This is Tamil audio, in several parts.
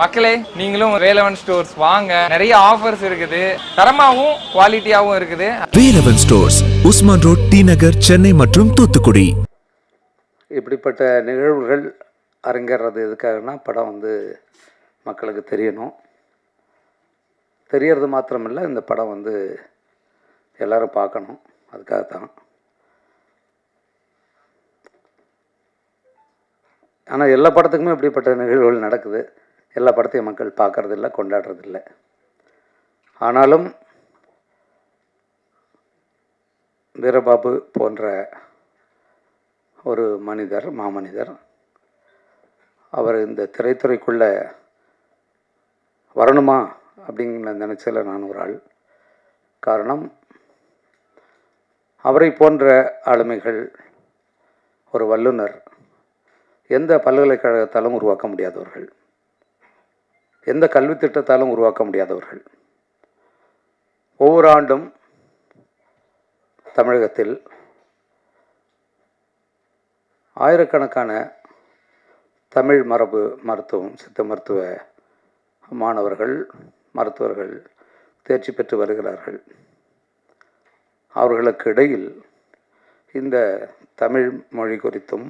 மக்களே நீங்களும் வேலவன் ஸ்டோர்ஸ் வாங்க. நிறைய ஆஃபர்ஸ் இருக்குது. தரமாவும் குவாலிட்டியாவும் இருக்குது. Velavan stores Usman road T Nagar Chennai மற்றும் தூத்துக்குடி. இப்படிப்பட்ட நிகழ்வுகள் அரங்கேறது எதுக்காகனா படம் வந்து மக்களுக்கு தெரியணும். தெரியறது மாத்திரமில்லை இந்த படம் வந்து எல்லாரும் பார்க்கணும். அதுக்காகத்தான். ஆனால் எல்லா படத்துக்குமே இப்படிப்பட்ட நிகழ்வுகள் நடக்குது. எல்லா படத்தையும் மக்கள் பார்க்கறதில்ல கொண்டாடுறதில்ல. ஆனாலும் வீரபாபு போன்ற ஒரு மனிதர் மாமனிதர் அவர் இந்த திரைத்துறைக்குள்ளே வரணுமா அப்படிங்கிற நினச்சல நான் ஒரு ஆள். காரணம் அவரை போன்ற ஆளுமைகள் ஒரு வல்லுனர் எந்த பல்கலைக்கழகத்தாலும் உருவாக்க முடியாதவர்கள். எந்த கல்வி திட்டத்தாலும் உருவாக்க முடியாதவர்கள். ஒவ்வொரு ஆண்டும் தமிழகத்தில் ஆயிரக்கணக்கான தமிழ் மரபு மருத்துவம் சித்த மருத்துவ மாணவர்கள் மருத்துவர்கள் தேர்ச்சி பெற்று வருகிறார்கள். அவர்களுக்கு இடையில் இந்த தமிழ் மொழி குறித்தும்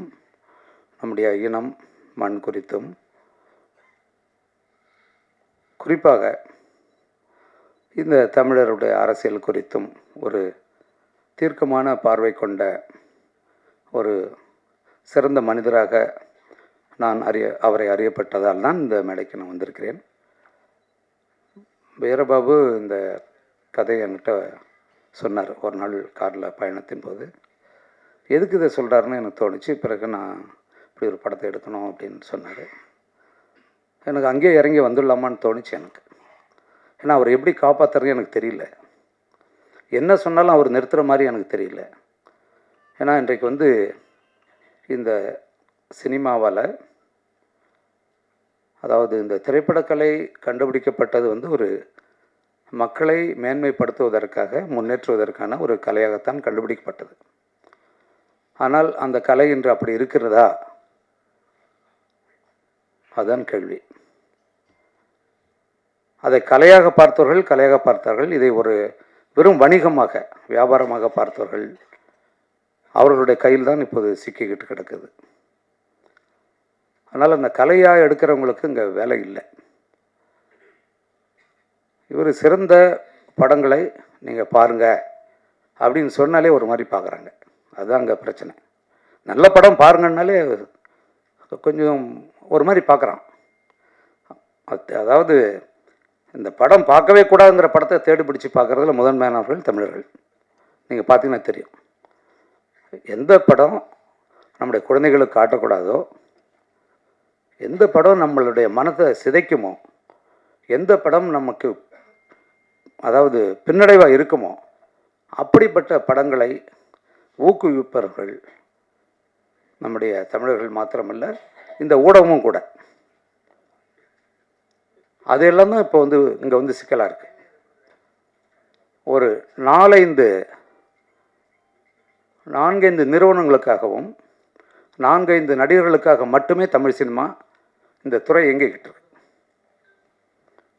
நம்முடைய இனம் மண் குறித்தும் குறிப்பாக இந்த தமிழருடைய அரசியல் குறித்தும் ஒரு தீர்க்கமான பார்வை கொண்ட ஒரு சிறந்த மனிதராக நான் அறிய அவரை அறியப்பட்டதால் தான் இந்த மேடைக்கு நான் வந்திருக்கிறேன். வீரபாபு இந்த கதையை என்கிட்ட சொன்னார் ஒரு நாள் காரில் பயணத்தின் போது. எதுக்கு இதை சொல்கிறாருன்னு எனக்கு தோணுச்சு. பிறகு நான் இப்படி ஒரு படத்தை எடுக்கணும் அப்படின்னு சொன்னார். எனக்கு அங்கேயே இறங்கி வந்துடலாமான்னு தோணுச்சு எனக்கு. ஏன்னா அவர் எப்படி காப்பாற்றுறது எனக்கு தெரியல. என்ன சொன்னாலும் அவர் நிறுத்துகிற மாதிரி எனக்கு தெரியல. ஏன்னா இன்றைக்கு வந்து இந்த சினிமாவால் அதாவது இந்த திரைப்படக்கலை கண்டுபிடிக்கப்பட்டது வந்து ஒரு மக்களை மேன்மைப்படுத்துவதற்காக முன்னேற்றுவதற்கான ஒரு கலையாகத்தான் கண்டுபிடிக்கப்பட்டது. ஆனால் அந்த கலை இன்று அப்படி இருக்கிறதா? அதுதான் கேள்வி. அதை கலையாக பார்த்தவர்கள் கலையாக பார்த்தார்கள். இதை ஒரு வெறும் வணிகமாக வியாபாரமாக பார்த்தவர்கள் அவர்களுடைய கையில் தான் இப்போது சிக்கிக்கிட்டு கிடக்குது. அதனால் அந்த கலையாக எடுக்கிறவங்களுக்கு இங்கே வேலை இல்லை. இவர் சிறந்த படங்களை நீங்கள் பாருங்கள் அப்படின்னு சொன்னாலே ஒரு மாதிரி பார்க்குறாங்க. அதுதான் அங்கே பிரச்சனை. நல்ல படம் பாருங்கன்னாலே கொஞ்சம் ஒரு மாதிரி பார்க்குறான். அது- அதாவது இந்த படம் பார்க்கவே கூடாதுங்கிற படத்தை தேடி பிடிச்சி பார்க்குறதுல முதன்மையானவர்கள் தமிழர்கள். நீங்கள் பார்த்தீங்கன்னா தெரியும். எந்த படம் நம்முடைய குழந்தைகளுக்கு காட்டக்கூடாதோ எந்த படம் நம்மளுடைய மனத்தை சிதைக்குமோ எந்த படம் நமக்கு அதாவது பின்னடைவாக இருக்குமோ அப்படிப்பட்ட படங்களை ஊக்குவிப்பவர்கள் நம்முடைய தமிழர்கள் மாத்திரமல்ல இந்த ஊடகமும் கூட. அது எல்லாம் தான் இப்போ வந்து இங்கே வந்து சிக்கலாக இருக்குது ஒரு நாலைந்து நான்கைந்து நிறுவனங்களுக்காகவும் நான்கைந்து நடிகர்களுக்காக மட்டுமே தமிழ் சினிமா இந்த துறை இயங்கிக்கிட்டு இருக்கு.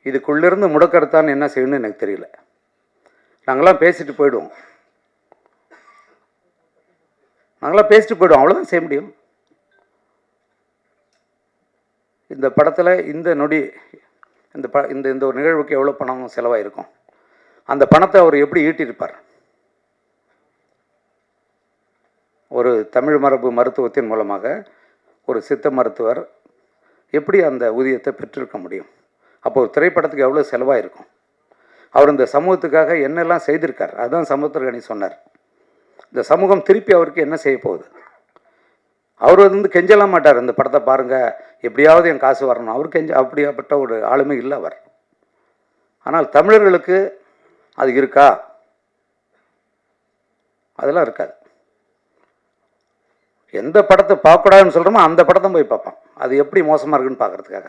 இதுக்குள்ளேருந்து முடக்கிறதான் என்ன செய்யணும்னு எனக்கு தெரியல. நாங்களாம் பேசிட்டு போயிடுவோம். நாங்களாம் பேசிட்டு போயிடுவோம் அவ்வளோதான் செய்ய முடியும். இந்த படத்தில் இந்த நொடி இந்த ப இந்த இந்த ஒரு நிகழ்வுக்கு எவ்வளோ பணம் செலவாயிருக்கும்? அந்த பணத்தை அவர் எப்படி ஈட்டியிருப்பார்? ஒரு தமிழ் மரபு மருத்துவத்தின் மூலமாக ஒரு சித்த மருத்துவர் எப்படி அந்த ஊதியத்தை பெற்றிருக்க முடியும்? அப்போ ஒரு திரைப்படத்துக்கு எவ்வளோ செலவாக இருக்கும் அவர் இந்த சமூகத்துக்காக என்னெல்லாம் செய்திருக்கார்? அதுதான் சமுத்திரகனி சொன்னார். இந்த சமூகம் திருப்பி அவருக்கு என்ன செய்ய போகுது? அவர் வந்து கெஞ்சலாம் மாட்டார். இந்த படத்தை பாருங்கள் எப்படியாவது என் காசு வரணும். அவர் கெஞ்ச அப்படியாப்பட்ட ஒரு ஆளுமை இல்லை அவர். ஆனால் தமிழர்களுக்கு அது இருக்கா? அதெல்லாம் இருக்காது. எந்த படத்தை பார்க்கக்கூடாதுன்னு சொல்கிறோமோ அந்த படத்தை போய் பார்ப்பான் அது எப்படி மோசமாக இருக்குன்னு பார்க்கறதுக்காக.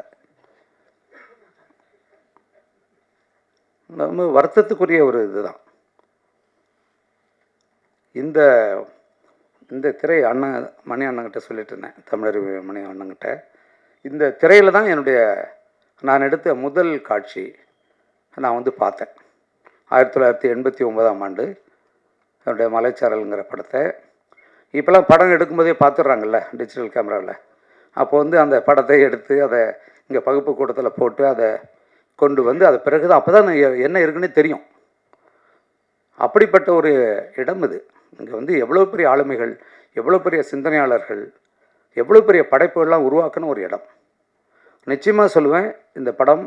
ரொம்ப வருத்தத்துக்குரிய ஒரு இதுதான். இந்த இந்த திரை அண்ணன் மணி அண்ணங்கிட்ட சொல்லிட்டு இருந்தேன் தமிழர் மணி அண்ணங்கிட்ட இந்த திரையில் தான் என்னுடைய நான் எடுத்த முதல் காட்சி நான் வந்து பார்த்தேன். ஆயிரத்தி தொள்ளாயிரத்தி எண்பத்தி ஒன்பதாம் ஆண்டு என்னுடைய மலைச்சாரலுங்கிற படத்தை. இப்போல்லாம் படம் எடுக்கும்போதே பார்த்துட்றாங்கல்ல டிஜிட்டல் கேமராவில் அப்போ வந்து அந்த படத்தை எடுத்து அதை இங்கே பகுப்பு கூட்டத்தில் போட்டு அதை கொண்டு வந்து அது பிறகு தான் அப்போ தான் என்ன இருக்குன்னே தெரியும். அப்படிப்பட்ட ஒரு இடம் இது. இங்கே வந்து எவ்வளோ பெரிய ஆளுமைகள் எவ்வளோ பெரிய சிந்தனையாளர்கள் எவ்வளோ பெரிய படைப்புகள்லாம் உருவாக்குன ஒரு இடம். நிச்சயமாக சொல்லுவேன் இந்த படம்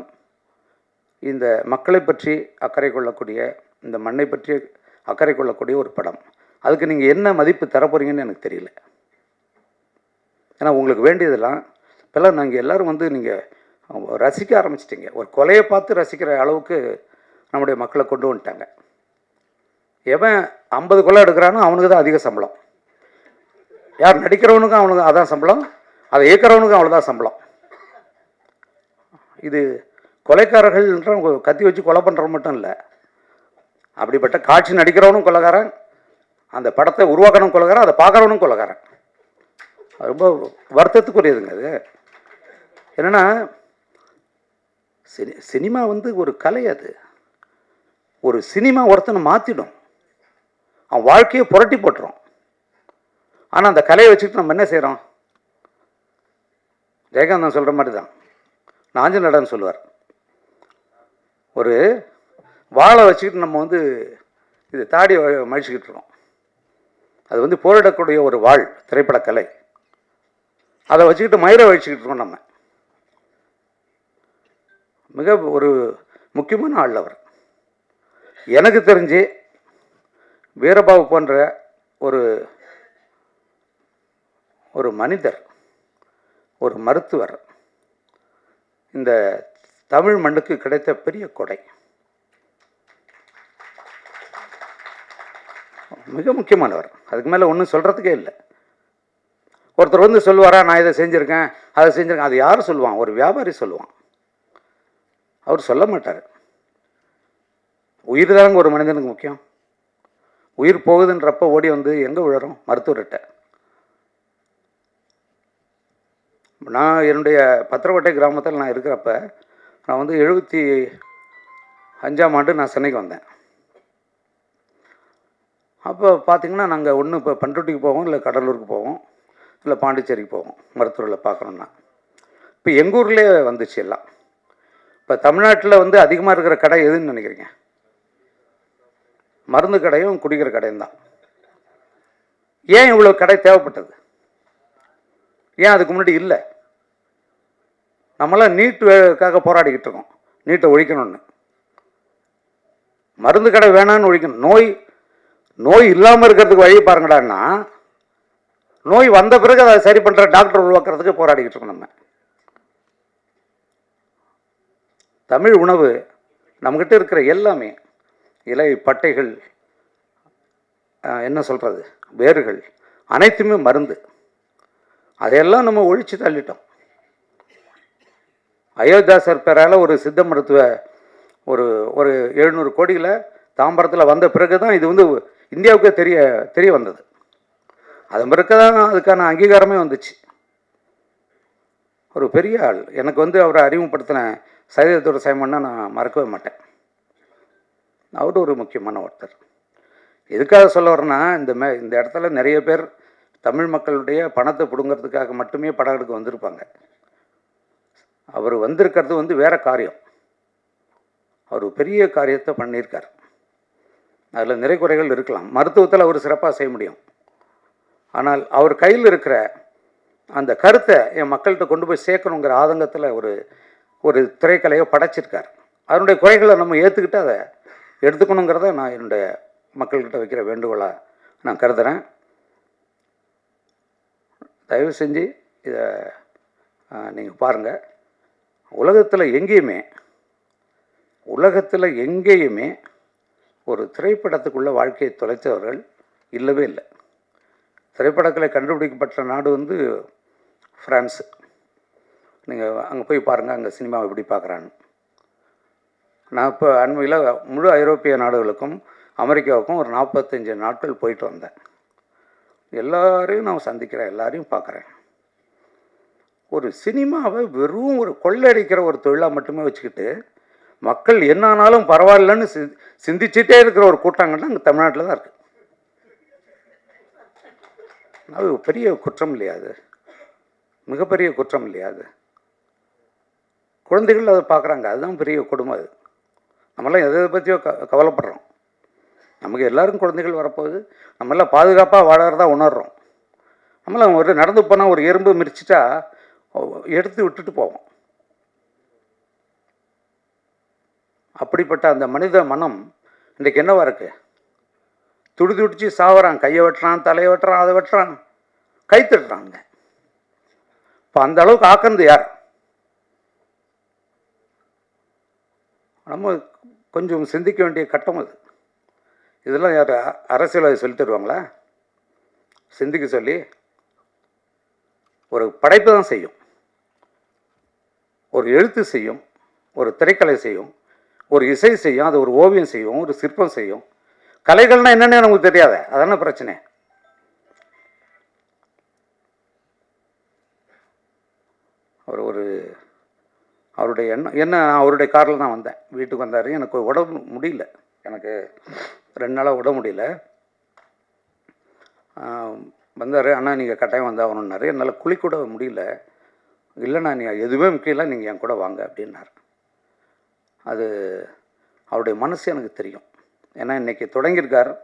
இந்த மக்களை பற்றி அக்கறை கொள்ளக்கூடிய இந்த மண்ணை பற்றி அக்கறை கொள்ளக்கூடிய ஒரு படம். அதுக்கு நீங்கள் என்ன மதிப்பு தரப்போகிறீங்கன்னு எனக்கு தெரியல. ஏன்னா உங்களுக்கு வேண்டியதெல்லாம் இப்போல்லாம் நாங்கள் எல்லோரும் வந்து நீங்கள் ரசிக்க ஆரம்பிச்சிட்டிங்க. ஒரு கொலையை பார்த்து ரசிக்கிற அளவுக்கு நம்முடைய மக்களை கொண்டு வந்துட்டாங்க. எவன் ஐம்பது கொள்ளை எடுக்கிறானோ அவனுக்கு தான் அதிக சம்பளம். யார் நடிக்கிறவனுக்கும் அவனுக்கு அதான் சம்பளம். அதை இயக்கிறவனுக்கும் அவ்வளோதான் சம்பளம். இது கொலைக்காரர்கள்ன்ற கத்தி வச்சு கொலை பண்ணுறவன் மட்டும் இல்லை. அப்படிப்பட்ட காட்சி நடிக்கிறவனும் கொலைகாரன் அந்த படத்தை உருவாக்கணும் கொலைகாரன் அதை பார்க்குறவனும் கொலைகாரன். அது ரொம்ப வருத்தத்துக்குரியதுங்க அது. என்னென்னா சினி சினிமா வந்து ஒரு கலை அது. ஒரு சினிமா ஒருத்தனை மாற்றிடும் அவன் வாழ்க்கையை புரட்டி போட்டுரும். ஆனால் அந்த கலையை வச்சுக்கிட்டு நம்ம என்ன செய்கிறோம் ஜெயகாந்தன் சொல்கிற மாதிரி தான் நாஞ்சநடன் சொல்லுவார். ஒரு வாழை வச்சுக்கிட்டு நம்ம வந்து இது தாடி மழிச்சுக்கிட்டு இருக்கோம். அது வந்து போரிடக்கூடிய ஒரு வாழ் திரைப்படக்கலை. அதை வச்சுக்கிட்டு மயிரை வச்சுக்கிட்டு இருக்கோம் நம்ம. மிக ஒரு முக்கியமான ஆள் அவர். எனக்கு தெரிஞ்சு வீரபாபு போன்ற ஒரு ஒரு மனிதர் ஒரு மருத்துவர் இந்த தமிழ் மண்ணுக்கு கிடைத்த பெரிய கொடை. மிக முக்கியமானவர். அதுக்கு மேலே ஒன்றும் சொல்கிறதுக்கே இல்லை. ஒருத்தர் வந்து சொல்லுவாரா நான் இதை செஞ்சுருக்கேன் அதை செஞ்சுருக்கேன். அது யார் சொல்லுவான்? ஒரு வியாபாரி சொல்லுவான். அவர் சொல்ல மாட்டார். உயிர் தாங்க ஒரு மனிதனுக்கு முக்கியம். உயிர் போகுதுன்றப்ப ஓடி வந்து எங்கே விழறோம் மருத்துவர்கிட்ட. நான் என்னுடைய பத்திரக்கோட்டை கிராமத்தில் நான் இருக்கிறப்ப நான் வந்து எழுபத்தி அஞ்சாம் ஆண்டு நான் சென்னைக்கு வந்தேன். அப்போ பார்த்தீங்கன்னா நாங்கள் ஒன்று இப்போ பண்ருட்டிக்கு போவோம் இல்லை கடலூருக்கு போவோம் இல்லை பாண்டிச்சேரிக்கு போவோம் மருத்துவரில் பார்க்கணுன்னா இப்போ எங்கள் ஊர்லேயே வந்துச்சு எல்லாம். இப்போ தமிழ்நாட்டில் வந்து அதிகமாக இருக்கிற கடை எதுன்னு நினைக்கிறீங்க? மருந்து கடையும் குடிக்கிற கடையும் தான். ஏன் இவ்வளோ கடை தேவைப்பட்டது? ஏன் அதுக்கு முன்னாடி இல்லை? நம்மளாம் நீட்டுக்காக போராடிக்கிட்டு இருக்கோம். நீட்டை ஒழிக்கணும்னு. மருந்து கடை வேணான்னு ஒழிக்கணும். நோய் நோய் இல்லாமல் இருக்கிறதுக்கு வழி பாருங்கடான்னா நோய் வந்த பிறகு அதை சரி பண்ணுற டாக்டர் உருவாக்குறதுக்கு போராடிக்கிட்டு இருக்கோம் நம்ம. தமிழ் உணவு நம்மக்கிட்ட இருக்கிற எல்லாமே இலை பட்டைகள் என்ன சொல்கிறது வேர்கள் அனைத்துமே மருந்து. அதையெல்லாம் நம்ம ஒழித்து தள்ளிட்டோம். அயோத்தியாசர் பேரால் ஒரு சித்த மருத்துவ ஒரு ஒரு எழுநூறு கோடியில் தாம்பரத்தில் வந்த பிறகு தான் இது வந்து இந்தியாவுக்கு தெரிய தெரிய வந்தது. அதன் பிறகு தான் அதுக்கான அங்கீகாரமே வந்துச்சு. ஒரு பெரிய ஆள். எனக்கு வந்து அவரை அறிமுகப்படுத்தின சைதத்தோட சைமன்னா நான் மறக்கவே மாட்டேன். அவர் ஒரு முக்கியமான ஒருத்தர். எதுக்காக சொல்ல வரேன்னா இந்த மே இந்த இடத்துல நிறைய பேர் தமிழ் மக்களுடைய பணத்தை பிடுங்கிறதுக்காக மட்டுமே படம் எடுக்க வந்திருப்பாங்க. அவர் வந்திருக்கிறது வந்து வேறு காரியம். அவர் பெரிய காரியத்தை பண்ணியிருக்கார். அதில் நிறை குறைகள் இருக்கலாம். மருத்துவத்தில் அவர் சிறப்பாக செய்ய முடியும். ஆனால் அவர் கையில் இருக்கிற அந்த கருத்தை என் மக்கள்கிட்ட கொண்டு போய் சேர்க்கணுங்கிற ஆதங்கத்தில் ஒரு ஒரு திரைக்கலையை படைச்சிருக்கார். அதனுடைய குறைகளை நம்ம ஏற்றுக்கிட்டு அதை எடுத்துக்கணுங்கிறத நான் என்னுடைய மக்கள்கிட்ட வைக்கிற வேண்டுகோளாக நான் கருதுகிறேன் தயவு செஞ்சு இதை நீங்கள் பாருங்கள் உலகத்தில் எங்கேயுமே உலகத்தில் எங்கேயுமே ஒரு திரைப்படத்துக்குள்ள வாழ்க்கையை தொலைத்தவர்கள் இல்லவே இல்லை. திரைப்படங்களை கண்டுபிடிக்கப்பட்ட நாடு வந்து ஃப்ரான்ஸு. நீங்கள் அங்கே போய் பாருங்கள் அங்கே சினிமாவை எப்படி பார்க்குறான்னு நான் இப்போ அண்மையில் முழு ஐரோப்பிய நாடுகளுக்கும் அமெரிக்காவுக்கும் ஒரு நாற்பத்தஞ்சு நாட்கள் போயிட்டு வந்தேன். எல்லாரையும் நான் சந்திக்கிறேன் எல்லாரையும் பார்க்குறேன். ஒரு சினிமாவை வெறும் ஒரு கொள்ளடிக்கிற ஒரு தொழிலாக மட்டுமே வச்சுக்கிட்டு மக்கள் என்ன ஆனாலும் பரவாயில்லன்னு சி சிந்திச்சுட்டே இருக்கிற ஒரு கூட்டங்கள்னா அங்கே தமிழ்நாட்டில் தான் இருக்குது அது பெரிய குற்றம் இல்லையா அது? மிகப்பெரிய குற்றம் இல்லையா அது? குழந்தைகள் அதை பார்க்குறாங்க அதுதான் பெரிய கொடுமை அது. நம்மளாம் எதை பற்றியோ க கவலைப்படுறோம். நமக்கு எல்லோரும் குழந்தைகள் வரப்போகுது. நம்மளாம் பாதுகாப்பாக வாழறதா உணர்றோம். நம்மளாம் ஒரு நடந்து போனால் ஒரு எறும்பு மிரிச்சிட்டா எடுத்து விட்டுட்டு போவோம். அப்படிப்பட்ட அந்த மனித மனம் இன்றைக்கு என்னவா இருக்கு? துடி துடிச்சு சாவறான் கையை வெட்டுறான் தலையை வெட்டுறான் அதை வெட்டுறான் கை தட்டுறாங்க இப்போ அந்த அளவுக்கு ஆக்கிறது யார்? நம்ம கொஞ்சம் சிந்திக்க வேண்டிய கட்டம் அது. இதெல்லாம் யார் அரசியல் அரசியல்வாதி சொல்லி தருவாங்களா? சிந்திக்க சொல்லி ஒரு படைப்பு தான் செய்யும். ஒரு எழுத்து செய்யும் ஒரு திரைக்கலை செய்யும் ஒரு இசை செய்யும் அது ஒரு ஓவியம் செய்யும் ஒரு சிற்பம் செய்யும். கலைகள்னா என்னென்னு நமக்கு தெரியாத அதான பிரச்சனை. ஒரு ஒரு அவருடைய எண்ணம் என்ன நான் அவருடைய காரில் தான் வந்தேன். வீட்டுக்கு வந்தார். எனக்கு உடம்பு முடியல. எனக்கு ரெண்டு நாளாக உட முடியல. வந்தார். ஆனால் நீங்கள் கட்டாயம் வந்தாகணுன்னாரு என்னால் குளிக்கூட முடியல. இல்லைண்ணா நீங்கள் எதுவுமே முக்கியம் நீங்கள் என் கூட வாங்க. அப்படின்னார். அது அவருடைய மனசு எனக்கு தெரியும். ஏன்னா இன்றைக்கி தொடங்கியிருக்கார்.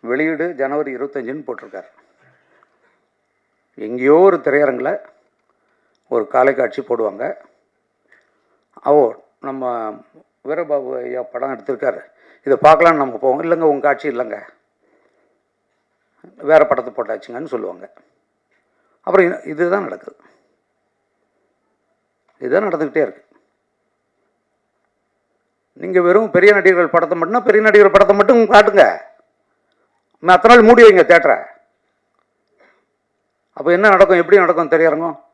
வெளியீடு ஜனவரி இருபத்தஞ்சுன்னு போட்டிருக்கார். எங்கேயோ ஒரு திரையரங்கில் ஒரு காலை காட்சி போடுவாங்க. ஓ நம்ம வீரபாபு ஐயா படம் எடுத்திருக்காரு. இதை பார்க்கலான்னு நம்ம போவோம். இல்லைங்க உங்கள் காட்சி இல்லைங்க. வேறு படத்தை போட்டாச்சுங்கன்னு சொல்லுவாங்க. அப்புறம் இது- இதுதான் நடக்குது. இதுதான் நடந்துக்கிட்டே இருக்குது நீங்கள் வெறும் பெரிய நடிகர்கள் படத்தை மட்டும்னா பெரிய நடிகர்கள் படத்தை மட்டும் காட்டுங்க. மற்ற நாள் மூடி வைங்க தேட்டரை. அப்போ என்ன நடக்கும் எப்படி நடக்கும் திரையரங்கம்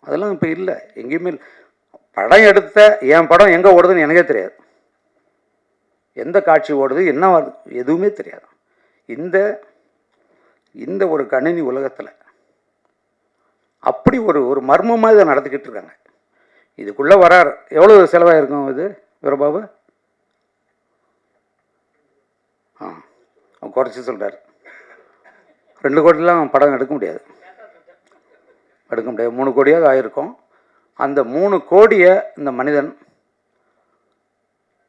அதெல்லாம் இப்போ இல்லை. எங்கேயுமே படம் எடுத்த என் படம் எங்கே ஓடுதுன்னு எனக்கே தெரியாது. எந்த காட்சி ஓடுது என்ன வருது எதுவுமே தெரியாது. இந்த இந்த ஒரு கணினி உலகத்தில் அப்படி ஒரு ஒரு மர்மமாக இதை நடத்திக்கிட்டு இருக்காங்க. இதுக்குள்ளே வரார். எவ்வளோ செலவாயிருக்கும் இது வீரபாபு? ஆ அவன் குறைச்சி சொல்கிறார் ரெண்டு கோடிலாம் படம் எடுக்க முடியாது. எடுக்க முடியாது. மூணு கோடியாவது ஆயிருக்கும். அந்த மூணு கோடியை இந்த மனிதன்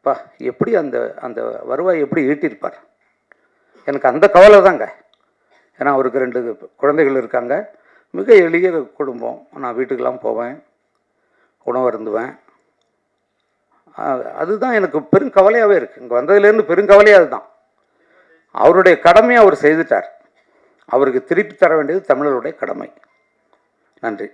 பா எப்படி அந்த அந்த வருவாய் எப்படி ஈட்டியிருப்பார்? எனக்கு அந்த கவலை தாங்க. ஏன்னா அவருக்கு ரெண்டு குழந்தைகள் இருக்காங்க. மிக எளிய குடும்பம். நான் வீட்டுக்கெல்லாம் போவேன். உணவு அருந்துவேன். அதுதான் எனக்கு பெரும் கவலையாகவே இருக்குது இங்கே வந்ததுலேருந்து பெருங்கவலையாக அதுதான். அவருடைய கடமையை அவர் செய்துட்டார். அவருக்கு திருப்பி தர வேண்டியது தமிழருடைய கடமை. நன்றி.